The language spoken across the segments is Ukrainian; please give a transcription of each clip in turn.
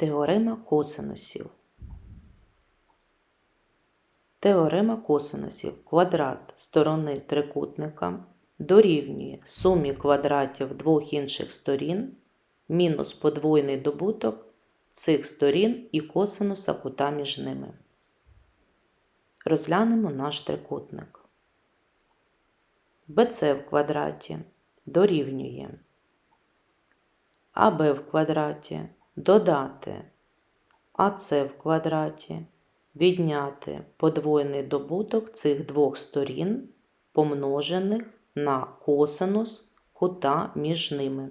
Теорема косинусів. Теорема косинусів. Квадрат сторони трикутника дорівнює сумі квадратів двох інших сторін мінус подвойний добуток цих сторін і косинуса кута між ними. Розглянемо наш трикутник. BC в квадраті дорівнює АБ в квадраті додати АС в квадраті, відняти подвоєний добуток цих двох сторін, помножених на косинус кута між ними.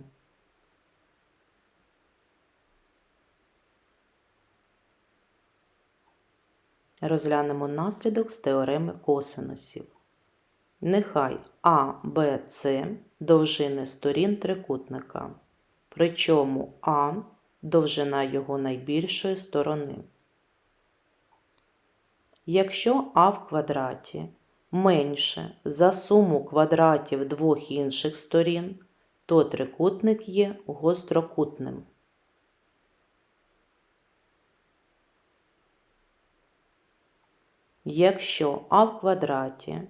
Розглянемо наслідок з теореми косинусів. Нехай А, Б, С довжини сторін трикутника, причому А довжина його найбільшої сторони. Якщо А в квадраті менше за суму квадратів двох інших сторін, то трикутник є гострокутним. Якщо А в квадраті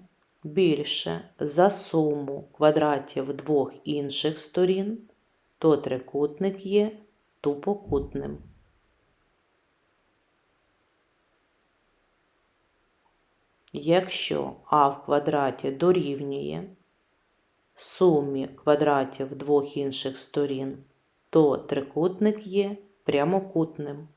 більше за суму квадратів двох інших сторін, то трикутник є тупокутним. Якщо а в квадраті дорівнює сумі квадратів двох інших сторін, то трикутник є прямокутним.